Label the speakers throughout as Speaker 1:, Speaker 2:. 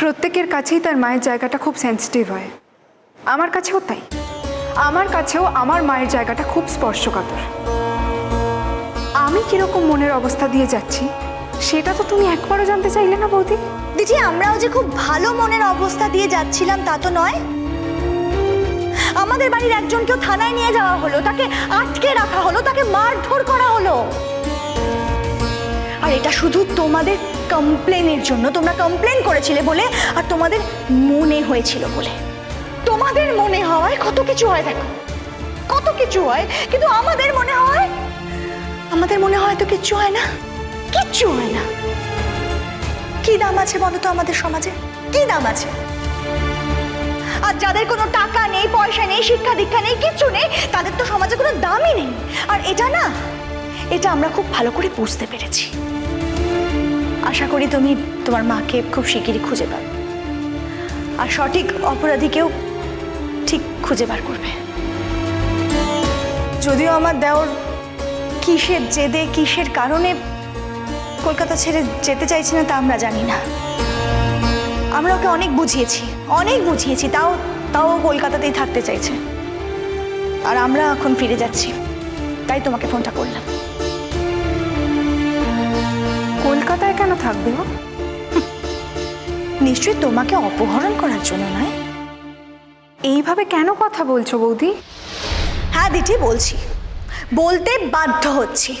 Speaker 1: প্রত্যেকের কাছেই তার মায়ের জায়গাটা খুব সেন্সিটিভ হয়। আমার কাছেও তাই। আমার কাছেও আমার মায়ের জায়গাটা খুব স্পর্শকাতর। আমি কীরকম মনের অবস্থা দিয়ে যাচ্ছি, সেটা তো তুমি একবারও জানতে চাইলে না বৌদি?
Speaker 2: দিদি, আমরাও যে খুব ভালো মনের অবস্থা দিয়ে যাচ্ছিলাম তা তো নয়। আমাদের বাড়ির একজনকেও থানায় নিয়ে যাওয়া হলো, তাকে আটকে রাখা হলো, তাকে মারধর করা হলো। আর এটা শুধু তোমাদের কমপ্লেনের জন্য। তোমরা কমপ্লেন করেছিলে বলে আর তোমাদের মনে হয়েছিল বলে। তোমাদের মনে হয় কত কিছু হয় দেখো। কত কিছু হয়, কিন্তু আমাদের মনে হয়, আমাদের মনে হয় তো কিচ্ছু হয় না। কিচ্ছু হয় না। কি দাম আছে বলো তো আমাদের সমাজে? কি দাম আছে? আর যাদের কোনো টাকা নেই, পয়সা নেই, শিক্ষা দীক্ষা নেই, কিচ্ছু নেই, তাদের তো সমাজে কোনো দামই নেই। আর এটা না এটা আমরা খুব ভালো করে বুঝতে পেরেছি। আশা করি তুমি তোমার মাকে খুব শিগগিরই খুঁজে পাবে। আর সঠিক অপরাধীকেও ঠিক খুঁজে বার করবে। যদিও আমার দেওর কিসের জেদে, কিসের কারণে কলকাতা ছেড়ে যেতে চাইছি না তা আমরা জানি না। আমরা ওকে অনেক বুঝিয়েছি অনেক বুঝিয়েছি, তাও তাও কলকাতাতেই থাকতে চাইছে। আর আমরা এখন ফিরে যাচ্ছি, তাই তোমাকে ফোনটা করলাম।
Speaker 1: কলকাতায় কেন থাকবে ও
Speaker 2: নিশ্চয়ই তোমাকে অপহরণ করার জন্য নয়।
Speaker 1: এইভাবে কেন কথা বলছো বৌদি?
Speaker 2: হ্যাঁ দিঠি বলছি। বলতে বাধ্য হচ্ছি।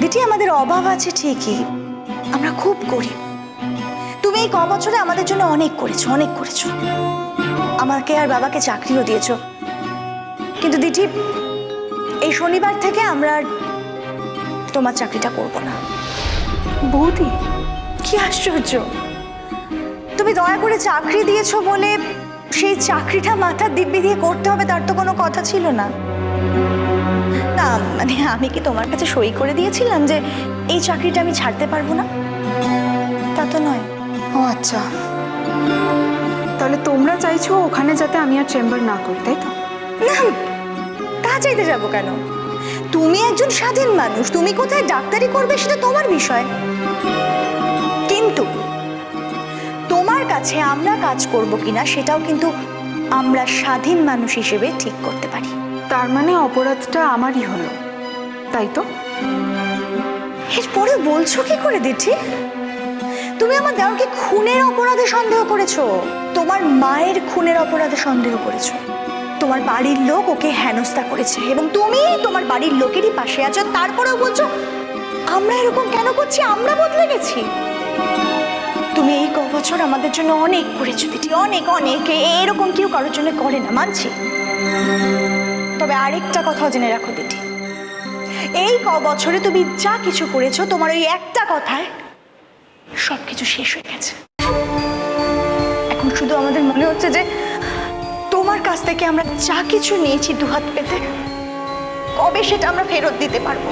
Speaker 2: দিঠি আমাদের অভাব আছে ঠিকই। আমরা খুব করি তুমি এই ক বছরে আমাদের জন্য অনেক করেছ অনেক করেছ। আমাকে আর বাবাকে চাকরিও দিয়েছ। কিন্তু দিঠি এই শনিবার থেকে আমরা আর তোমার চাকরিটা করব না।
Speaker 1: বৌদি
Speaker 2: কি আশ্চর্য। তুমি দয়া করে চাকরি দিয়েছ বলে সেই চাকরিটা মাথার দিব্যি দিয়ে করতে হবে তার তো কোনো কথা ছিল না। না মানে আমি কি তোমার কাছে সই করে দিয়েছিলাম যে এই চাকরিটা আমি ছাড়তে পারব না? তা তো নয়।
Speaker 1: ও আচ্ছা। তাহলে তোমরা চাইছো ওখানে যাতে আমি আর চেম্বার না করি তাই তো?
Speaker 2: না তা চাইতে যাব কেন? তুমি একজন স্বাধীন মানুষ তুমি কোথায় ডাক্তারি করবে সেটা তোমার বিষয়। কিন্তু তোমার কাছে আমরা কাজ করব কিনা সেটাও কিন্তু আমরা স্বাধীন মানুষ হিসেবে ঠিক করতে পারি।
Speaker 1: তার মানে অপরাধটা আমারই হলো তাই তো?
Speaker 2: এরপরে বলছো কি করে দিঠি তুমি আমার দেওরকে খুনের অপরাধে সন্দেহ করেছ তোমার মায়ের খুনের অপরাধে সন্দেহ করেছ। তোমার বাড়ির লোক ওকে হেনস্থা করেছে এবং তুমি তোমার বাড়ির লোকেরই পাশে আছো। তারপরেও বলছো, আমরা এরকম কেন করছি? আমরা বদলে গেছি। তুমি এই ক বছর আমাদের জন্য অনেক করেছ দিদি, অনেক অনেক। এরকম কেউ কারোর জন্য করে না, মানছি। তবে আরেকটা কথাও জেনে রাখো দিদি। এই ক বছরে তুমি যা কিছু করেছ, তোমার ওই একটা কথায় সব কিছু শেষ হয়ে গেছে। এখন শুধু আমাদের মনে হচ্ছে যে তোমার কাছ থেকে আমরা যা কিছু নিয়েছি দুহাত পেতে, কবে সেটা আমরা ফেরত দিতে পারব?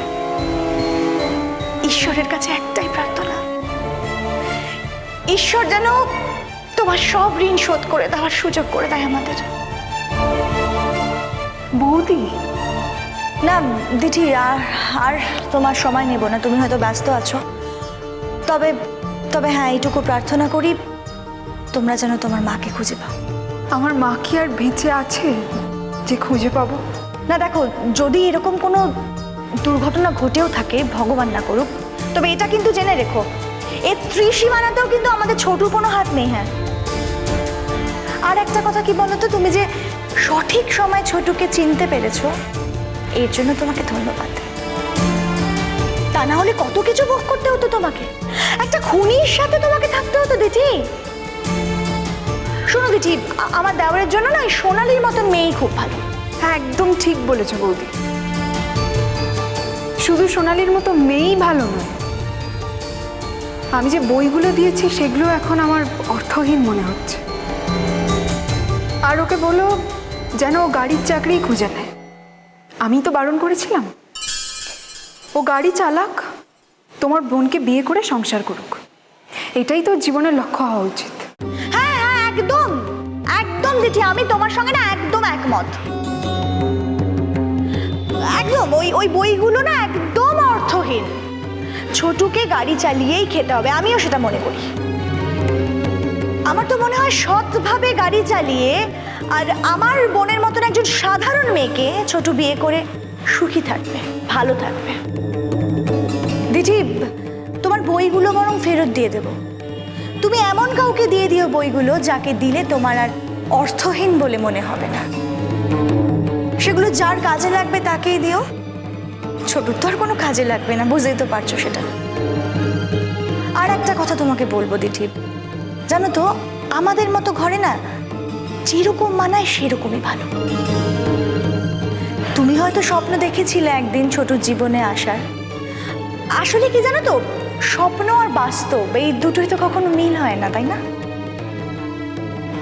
Speaker 2: ঈশ্বরের কাছে একটাই প্রার্থনা। ঈশ্বর যেন তোমার সব ঋণ শোধ করে দেওয়ার সুযোগ করে দেয় আমাদের।
Speaker 1: বৌদি,
Speaker 2: না দিঠি আর আর তোমার সময় নেব না, তুমি হয়তো ব্যস্ত আছো। তবে তবে হ্যাঁ এইটুকু প্রার্থনা করি, তোমরা যেন তোমার মাকে খুঁজে পাও।
Speaker 1: আমার মা কি আর বেঁচে আছে যে খুঁজে পাবো?
Speaker 2: না, দেখো, যদি এরকম কোনো দুর্ঘটনা ঘটেও থাকে, ভগবান না করুক, তবে এটা কিন্তু জেনে রেখো, এর ত্রিসীমানাতেও কিন্তু আমাদের ছোটুর কোনো হাত নেই হ্যাঁ। আর একটা কথা কি বলো তো, তুমি যে সঠিক সময় ছোটুকে চিনতে পেরেছ, এর জন্য তোমাকে ধন্যবাদ। তা না হলে কত কিছু ভোগ করতে হতো তোমাকে? একটা খুনির সাথে তোমাকে থাকতে হতো দিঠি শোনো আ- আমার দেওয়ারের জন্য না সোনালির মতন মেয়েই খুব ভালো।
Speaker 1: হ্যাঁ একদম ঠিক বলেছ বৌদি। শুধু সোনালির মতো মেয়েই ভালো নয়। আমি যে বইগুলো দিয়েছি সেগুলো এখন আমার অর্থহীন মনে হচ্ছে। আর ওকে বলো, যেন ও গাড়ির চাকরি খুঁজে নেয়। আমি তো বারণ করেছিলাম। ও গাড়ি চালাক, তোমার বোনকে বিয়ে করে সংসার করুক। এটাই তো জীবনের লক্ষ্য হওয়া উচিত।
Speaker 2: দিঠি আমি তোমার সঙ্গে না একদম একমত। একদম, ওই ওই বইগুলো না একদম অর্থহীন। ছোটুকে গাড়ি চালিয়েই খেতে হবে, আমিও সেটা মনে করি। আমার তো মনে হয় সৎভাবে গাড়ি চালিয়ে আর আমার বোনের মতন একজন সাধারণ মেয়েকে ছোট বিয়ে করে সুখী থাকবে, ভালো থাকবে। দিদি, তোমার বইগুলো বরং ফেরত দিয়ে দেব। তুমি এমন কাউকে দিয়ে দিও বইগুলো যাকে দিলে তোমার আর অর্থহীন বলে মনে হবে না। সেগুলো যার কাজে লাগবে তাকেই দিও। ছোটুর তো আর কোনো কাজে লাগবে না, বুঝতেই তো পারছ সেটা। আর একটা কথা তোমাকে বলব, দিঠি। জানো তো, আমাদের মতো ঘরে না যেরকম মানায় সেরকমই ভালো। তুমি হয়তো স্বপ্ন দেখেছিলে একদিন ছোট জীবনে আসার। আসলে কি জানো তো, স্বপ্ন আর বাস্তব, এই দুটোই তো কখনো মিল হয় না, তাই না?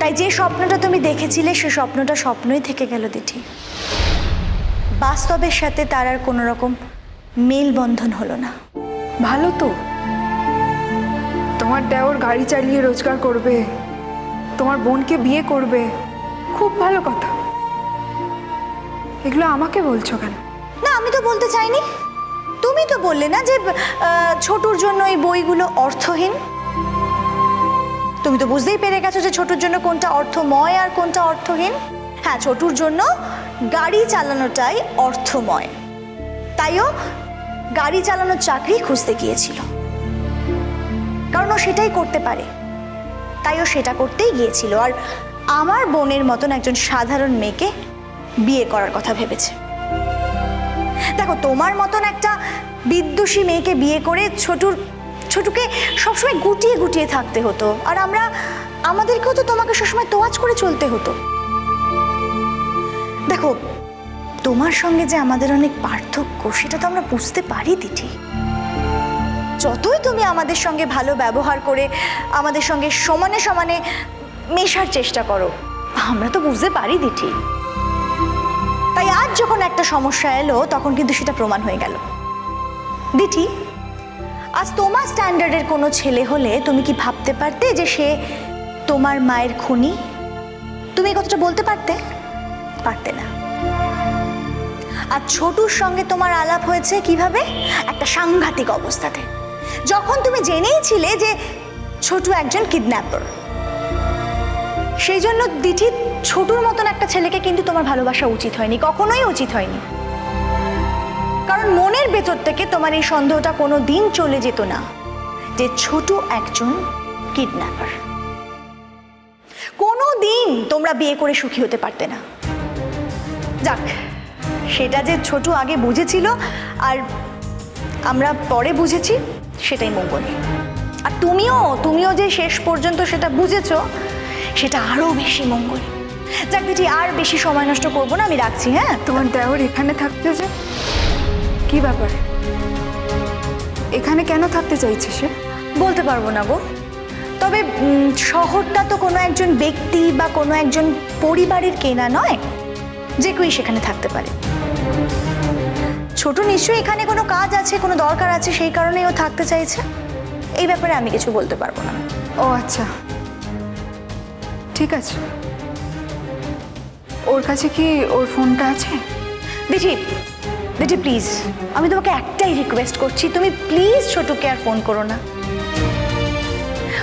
Speaker 2: তাই যে স্বপ্নটা তুমি দেখেছিলে সে স্বপ্নটা স্বপ্নই থেকে গেল দিঠি। বাস্তবের সাথে তার আর কোনো রকম মেলবন্ধন হলো না।
Speaker 1: ভালো তো। তোমার দেওর গাড়ি চালিয়ে রোজগার করবে। তোমার বোনকে বিয়ে করবে। খুব ভালো কথা। এগুলো আমাকে বলছো কেন?
Speaker 2: না আমি তো বলতে চাইনি। তুমি তো বললে না যে ছোটুর জন্য এই বইগুলো অর্থহীন। তুমি তো বুঝতেই পেরে গেছো যে ছোটুর জন্য কোনটা অর্থময় আর কোনটা অর্থহীন। হ্যাঁ ছোটুর জন্য গাড়ি চালানোটাই অর্থময়। তাইও গাড়ি চালানোর চাকরি খুঁজতে গিয়েছিল। কারণ ও সেটাই করতে পারে। তাই ও সেটা করতেই গিয়েছিল। আর আমার বোনের মতন একজন সাধারণ মেয়েকে বিয়ে করার কথা ভেবেছে। দেখো, তোমার মতন একটা বিদ্যুষী মেয়েকে বিয়ে করে ছোটুর ছোটুকে সবসময় গুটিয়ে গুটিয়ে থাকতে হতো। আর আমরা, আমাদেরকেও তো তোমাকে সবসময় তোয়াজ করে চলতে হতো। দেখো, তোমার সঙ্গে যে আমাদের অনেক পার্থক্য, সেটা তো আমরা বুঝতে পারি দিঠি যতই তুমি আমাদের সঙ্গে ভালো ব্যবহার করে আমাদের সঙ্গে সমানে সমানে মেশার চেষ্টা করো, আমরা তো বুঝতে পারি দিঠি তাই আজ যখন একটা সমস্যা এলো, তখন কিন্তু সেটা প্রমাণ হয়ে গেল। দিঠি আজ তোমার স্ট্যান্ডার্ডের কোনো ছেলে হলে তুমি কি ভাবতে পারতে যে সে তোমার মায়ের খুনি? তুমি এই কথাটা বলতে পারতে? পারতে না। আর ছোটুর সঙ্গে তোমার আলাপ হয়েছে কীভাবে? একটা সাংঘাতিক অবস্থাতে। যখন তুমি জেনেইছিলে যে ছোটু একজন কিডন্যাপার। সেই জন্য দিঠি ছোটুর মতন একটা ছেলেকে কিন্তু তোমার ভালোবাসা উচিত হয়নি, কখনোই উচিত হয়নি। কারণ মনের ভেতর থেকে তোমার এই সন্দেহটা কোনো দিন চলে যেত না যে ছোট একজন কিডন্যাপার। কোনো দিন তোমরা বিয়ে করে সুখী হতে পারতে না। যাক, সেটা যে ছোট আগে বুঝেছিল আর আমরা পরে বুঝেছি, সেটাই মঙ্গল। আর তুমিও তুমিও যে শেষ পর্যন্ত সেটা বুঝেছ, সেটা আরও বেশি মঙ্গল। যাক দিদি আর বেশি সময় নষ্ট করব না, আমি রাখছি হ্যাঁ?
Speaker 1: তোমার দেওর এখানে থাকতে যে কি ব্যাপার? এখানে কেন থাকতে চাইছে সে?
Speaker 2: বলতে পারব না গো। তবে উম, শহরটা তো কোনো একজন ব্যক্তি বা কোনো একজন পরিবারের কেনা নয় যে কেউই সেখানে থাকতে পারে। ছোট নিশ্চয়ই এখানে কোনো কাজ আছে কোনো দরকার আছে সেই কারণেই ও থাকতে চাইছে। এই ব্যাপারে আমি কিছু বলতে পারব না।
Speaker 1: ও আচ্ছা। ঠিক আছে। ওর কাছে কি ওর ফোনটা আছে?
Speaker 2: দিঠি দিঠি প্লিজ আমি তোমাকে একটাই রিকোয়েস্ট করছি। তুমি প্লিজ ছোটকে আর ফোন করো না।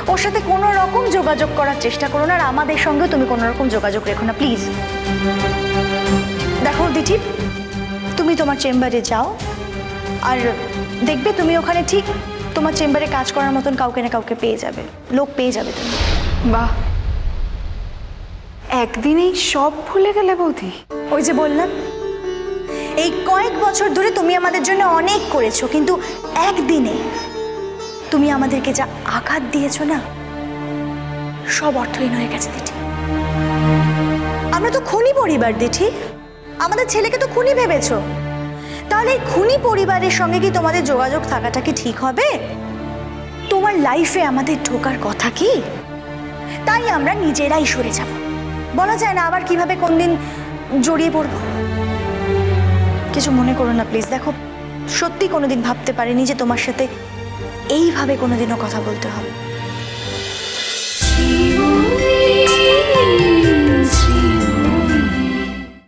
Speaker 2: ওর সাথে কোনো রকম যোগাযোগ করার চেষ্টা করো না আর আমাদের সঙ্গেও তুমি কোনো রকম যোগাযোগ রেখো না প্লিজ দেখো দিঠি তুমি তোমার চেম্বারে যাও আর দেখবে তুমি ওখানে ঠিক তোমার চেম্বারে কাজ করার মতন কাউকে না কাউকে পেয়ে যাবে। লোক পেয়ে যাবে তুমি।
Speaker 1: বাহ। একদিনেই সব ভুলে গেলে বৌদি।
Speaker 2: ওই যে বললাম এই কয়েক বছর ধরে তুমি আমাদের জন্য অনেক করেছ, কিন্তু একদিনে তুমি আমাদেরকে যা আঘাত দিয়েছ না, সব অর্থহীন হয়ে গেছে, দিঠি। আমরা তো খুনি পরিবার, দিঠি। আমাদের ছেলেকে তো খুনি ভেবেছো। তাহলে এই খুনি পরিবারের সঙ্গে কি তোমাদের যোগাযোগ থাকাটা কি ঠিক হবে? তোমার লাইফে আমাদের ঢোকার কথা কি? তাই আমরা নিজেরাই সরে যাব। বলা যায় না আবার কীভাবে কোন দিন জড়িয়ে পড়ব। কিছু মনে করো না প্লিজ দেখো, সত্যি কোনোদিন ভাবতে পারিনি যে তোমার সাথে এইভাবে কোনোদিনও কথা বলতে হবে।